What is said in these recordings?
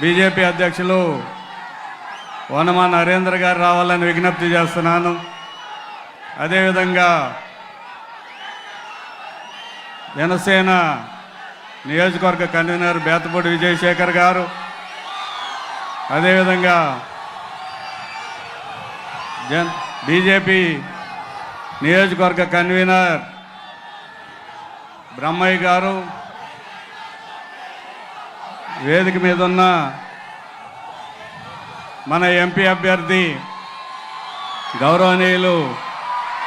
BJP అధ్యక్షులు వనమా నరేంద్ర గారు రావాలని విజ్ఞప్తి చేస్తున్నాను. అదేవిధంగా జనసేన నియోజకవర్గ కన్వీనర్ బేతపూడి విజయశేఖర్ గారు. అదేవిధంగా జన్ బీజేపీ నియోజకవర్గ కన్వీనర్ బ్రహ్మయ్య గారు. వేదిక మీద ఉన్న మన ఎంపీ అభ్యర్థి గౌరవనీయులు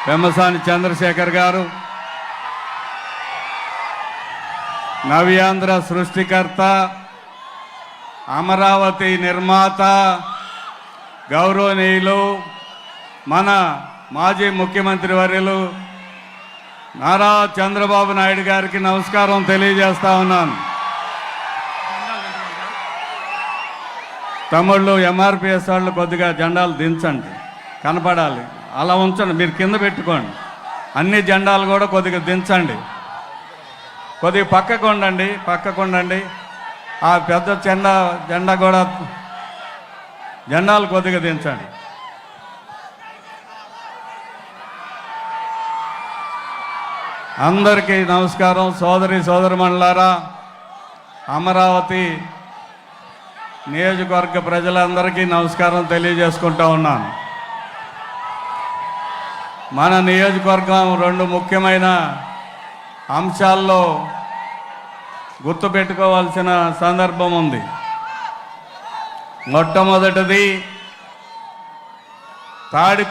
పెమ్మసాని చంద్రశేఖర్ గారు నవ్యాంధ్ర సృష్టికర్త అమరావతి నిర్మాత గౌరవనీయులు మన మాజీ ముఖ్యమంత్రి వర్యులు నారా చంద్రబాబు నాయుడు గారికి నమస్కారం తెలియజేస్తా ఉన్నాను. తమ్ముళ్ళు ఎంఆర్పిఎస్ వాళ్ళు కొద్దిగా జెండాలు దించండి. కనపడాలి. అలా ఉంచండి. మీరు కింద పెట్టుకోండి. అన్ని జెండాలు కూడా కొద్దిగా దించండి. కొద్దిగా పక్కకు ఉండండి. పక్కకు ఉండండి. ఆ పెద్ద జెండా జెండా కూడా జెండాలు కొద్దిగా దించండి. అందరికీ నమస్కారం. సోదరి సోదరి మండలారా అమరావతి నియోజకవర్గ ప్రజలందరికీ నమస్కారం తెలియజేసుకుంటా ఉన్నాను. మన నియోజకవర్గం రెండు ముఖ్యమైన అంశాల్లో గుర్తుపెట్టుకోవాల్సిన సందర్భం ఉంది. మొట్టమొదటిది తాడి